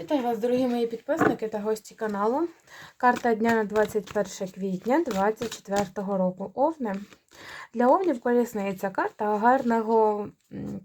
Вітаю вас, дорогі мої підписники та гості каналу. Карта дня на 21 квітня 2024 року. Овни. Для овнів колісниця карта гарного,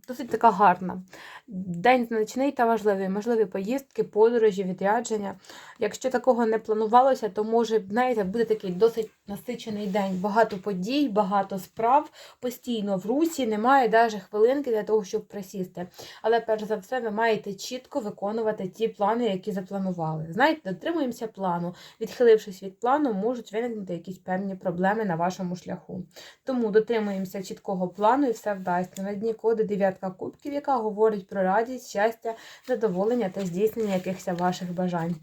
досить така гарна. День значний та важливий. Можливі поїздки, подорожі, відрядження. Якщо такого не планувалося, то може, знаєте, буде такий досить насичений день. Багато подій, багато справ, постійно в русі, немає навіть хвилинки для того, щоб присісти. Але перш за все, ви маєте чітко виконувати ті плани, які запланували. Знаєте, дотримуємося плану. Відхилившись від плану, можуть виникнути якісь певні проблеми на вашому шляху. Тому дотримуємося чіткого плану і все вдасться. На дні коди дев'ятка кубків, яка говорить про радість, щастя, задоволення та здійснення якихось ваших бажань.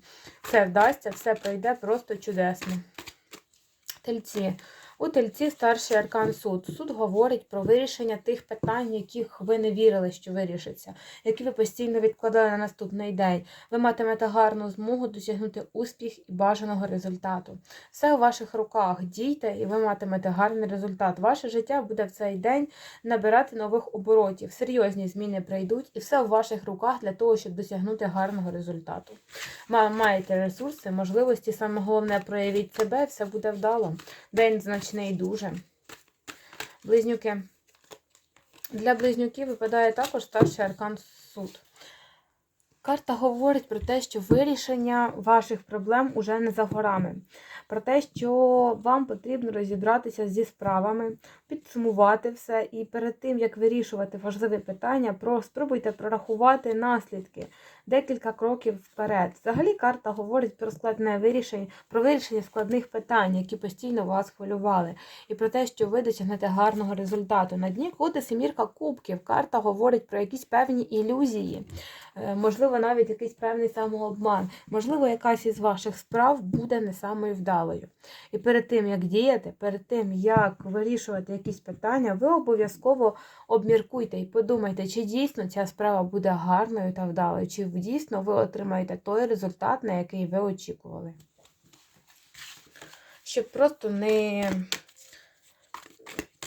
Все вдасться, все пройде просто чудесно. Тельці. У тельці старший аркан суд. Суд говорить про вирішення тих питань, яких ви не вірили, що вирішиться, які ви постійно відкладали на наступний день. Ви матимете гарну змогу досягнути успіх і бажаного результату. Все у ваших руках. Дійте, і ви матимете гарний результат. Ваше життя буде в цей день набирати нових оборотів. Серйозні зміни прийдуть, і все у ваших руках для того, щоб досягнути гарного результату. Маєте ресурси, можливості, саме головне проявіть себе, все буде вдало. День значний дуже. Близнюки. Для близнюків випадає також старший аркан суд. Карта говорить про те, що вирішення ваших проблем уже не за горами. Про те, що вам потрібно розібратися зі справами, підсумувати все, і перед тим, як вирішувати важливі питання, спробуйте прорахувати наслідки декілька кроків вперед. Взагалі карта говорить про складне вирішення, про вирішення складних питань, які постійно вас хвилювали, і про те, що ви досягнете гарного результату. На дні коди семірка кубків. Карта говорить про якісь певні ілюзії, можливо, навіть якийсь певний самообман. Можливо, якась із ваших справ буде не самою вдалою. І перед тим, як діяти, перед тим, як вирішувати якісь питання, ви обов'язково обміркуйте і подумайте, чи дійсно ця справа буде гарною та вдалою, чи дійсно ви отримаєте той результат, на який ви очікували. Щоб просто не,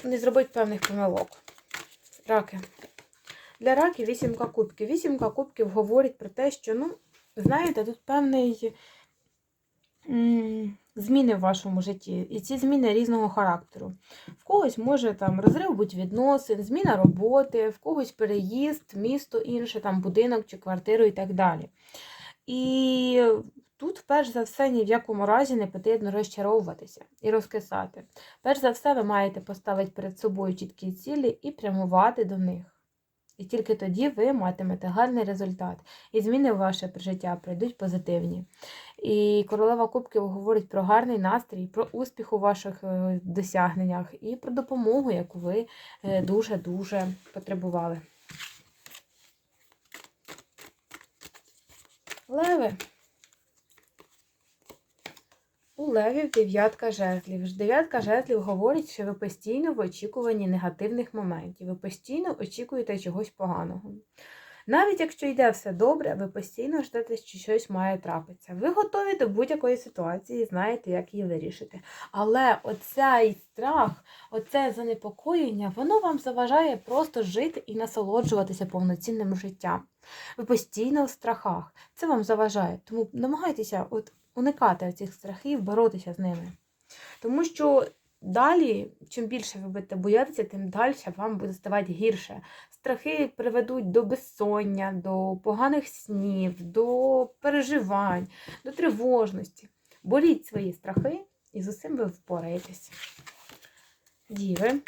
не зробити певних помилок. Раки. Для раків вісімка кубків. Вісімка кубків говорить про те, що, ну, знаєте, тут певний зміни в вашому житті. І ці зміни різного характеру. В когось може там розрив будь відносин, зміна роботи, в когось переїзд, місто інше, там будинок чи квартиру і так далі. І тут, перш за все, ні в якому разі не потрібно розчаровуватися і розкисати. Перш за все, ви маєте поставити перед собою чіткі цілі і прямувати до них. І тільки тоді ви матимете гарний результат. І зміни в ваше життя прийдуть позитивні. І королева Кубків говорить про гарний настрій, про успіх у ваших е, досягненнях і про допомогу, яку ви е, дуже-дуже потребували. Леви. У левів дев'ятка жезлів. Дев'ятка жезлів говорить, що ви постійно в очікуванні негативних моментів. Ви постійно очікуєте чогось поганого. Навіть якщо йде все добре, ви постійно ждете, що щось має трапитися. Ви готові до будь-якої ситуації, знаєте, як її вирішити. Але оцей страх, оце занепокоєння, воно вам заважає просто жити і насолоджуватися повноцінним життям. Ви постійно в страхах. Це вам заважає. Тому намагайтеся от уникати цих страхів, боротися з ними. Тому що далі, чим більше ви будете боятися, тим далі вам буде ставати гірше. Страхи приведуть до безсоння, до поганих снів, до переживань, до тривожності. Боріть свої страхи і з усім ви впораєтесь. Діви.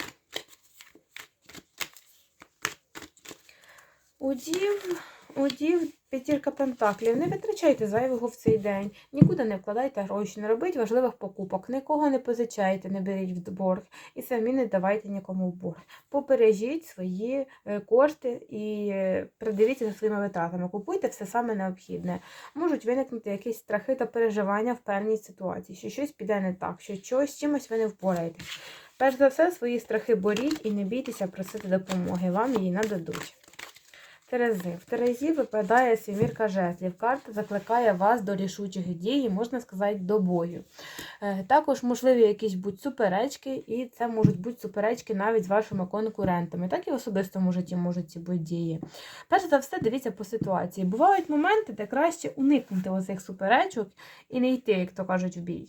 У дів, у дів п'ятірка пентаклів. Не витрачайте зайвого в цей день. Нікуди не вкладайте гроші, не робіть важливих покупок, нікого не позичайте, не беріть в борг і самі не давайте нікому в борг. Побережіть свої е, кошти і е, придивіться за своїми витратами. Купуйте все саме необхідне. Можуть виникнути якісь страхи та переживання в певній ситуації, що щось піде не так, що щось чимось ви не впораєтесь. Перш за все, свої страхи боріть і не бійтеся просити допомоги, вам її нададуть. Терези. В Терезі випадає сімірка жезлів. Карта закликає вас до рішучих дій, можна сказати, до бою. Е, Також можливі якісь будь суперечки, і це можуть бути суперечки навіть з вашими конкурентами. Так і в особистому житті можуть ці бути дії. Перш за все, дивіться по ситуації. Бувають моменти, де краще уникнути оцих суперечок і не йти, як то кажуть, в бій.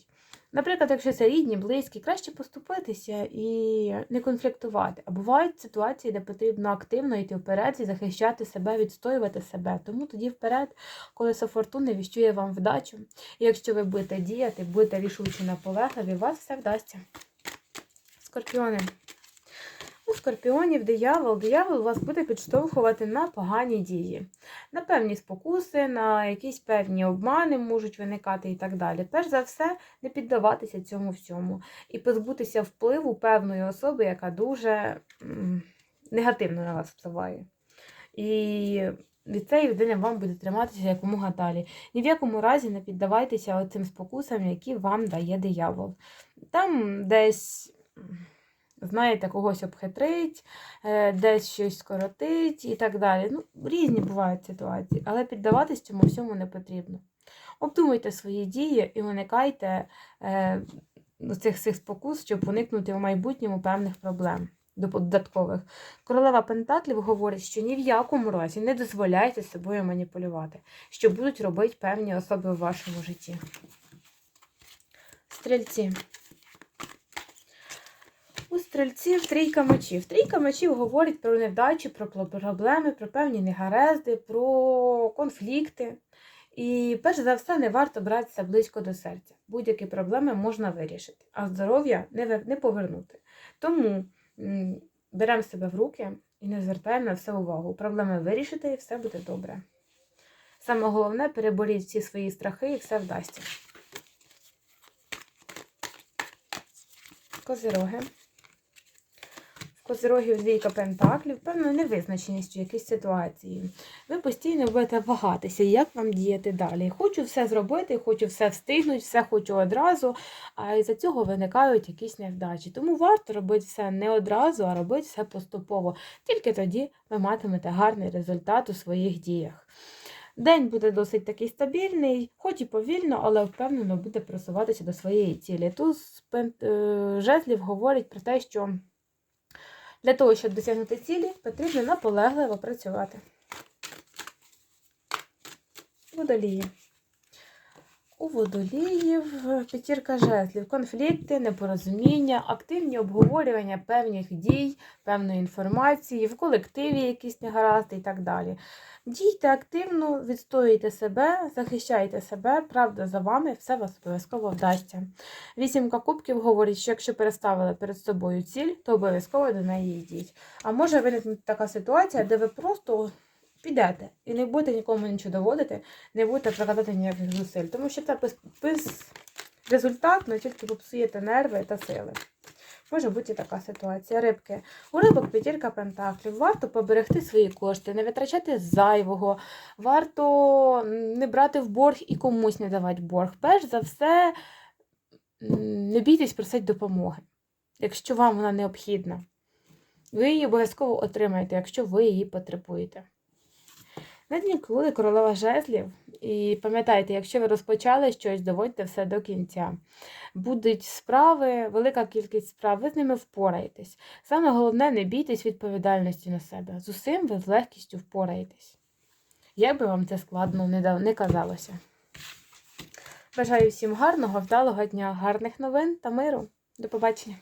Наприклад, якщо це рідні, близькі, краще поступитися і не конфліктувати. А бувають ситуації, де потрібно активно йти вперед і захищати себе, відстоювати себе. Тому тоді вперед, колесо фортуни віщує вам вдачу. І якщо ви будете діяти, будете рішучі наполегливі, у вас все вдасться. Скорпіони. У скорпіонів диявол, диявол вас буде підштовхувати на погані дії, на певні спокуси, на якісь певні обмани можуть виникати і так далі. Перш за все, не піддаватися цьому всьому і позбутися впливу певної особи, яка дуже негативно на вас впливає. І від цієї людини вам буде триматися якомога далі. Ні в якому разі не піддавайтеся цим спокусам, які вам дає диявол. Там десь. Знаєте, когось обхитрить, е, десь щось скоротить і так далі. Ну, різні бувають ситуації, але піддаватись цьому всьому не потрібно. Обдумуйте свої дії і уникайте е, цих всіх спокус, щоб уникнути в майбутньому певних проблем додаткових. Королева Пентаклів говорить, що ні в якому разі не дозволяйте собою маніпулювати, що будуть робити певні особи в вашому житті. Стрільці. У стрільців трійка мечів. Трійка мечів говорить про невдачі, про проблеми, про певні негаразди, про конфлікти. І перш за все, не варто братися близько до серця. Будь-які проблеми можна вирішити, а здоров'я не, повернути. Тому беремо себе в руки і не звертаємо на все увагу. Проблеми вирішите і все буде добре. Саме головне переборіть всі свої страхи і все вдасться. Козироги. Козирогів двійка пентаклів, певною невизначеністю якісь ситуації. Ви постійно будете вагатися, як вам діяти далі. Хочу все зробити, хочу все встигнути, все хочу одразу, а із-за цього виникають якісь невдачі. Тому варто робити все не одразу, а робити все поступово. Тільки тоді ви матимете гарний результат у своїх діях. День буде досить такий стабільний, хоч і повільно, але впевнено буде просуватися до своєї цілі. Тут е, жезлів говорить про те, що для того, щоб досягнути цілі, потрібно наполегливо працювати. Водолії. У водоліїв п'ятірка жезлів, конфлікти, непорозуміння, активні обговорювання певних дій, певної інформації, в колективі якісь негаразди і так далі. Дійте активно, відстоюйте себе, захищайте себе, правда за вами, все вас обов'язково вдасться. Вісімка кубків говорить, що якщо переставили перед собою ціль, то обов'язково до неї йдіть. А може виникнути така ситуація, де ви просто підете і не будете нікому нічого доводити, не будете прикладати ніяких зусиль, тому що це без, без тільки попсуєте нерви та сили. Може бути така ситуація. Рибки. У рибок п'ятірка пентаклів. Варто поберегти свої кошти, не витрачати зайвого, варто не брати в борг і комусь не давати борг. Перш за все, не бійтесь просити допомоги, якщо вам вона необхідна. Ви її обов'язково отримаєте, якщо ви її потребуєте. На дні колоди королева жезлів. І пам'ятайте, якщо ви розпочали щось, доводьте все до кінця. Будуть справи, велика кількість справ, ви з ними впораєтесь. Саме головне, не бійтесь відповідальності на себе. З усім ви з легкістю впораєтесь. Як би вам це складно не казалося. Бажаю всім гарного, вдалого дня, гарних новин та миру. До побачення!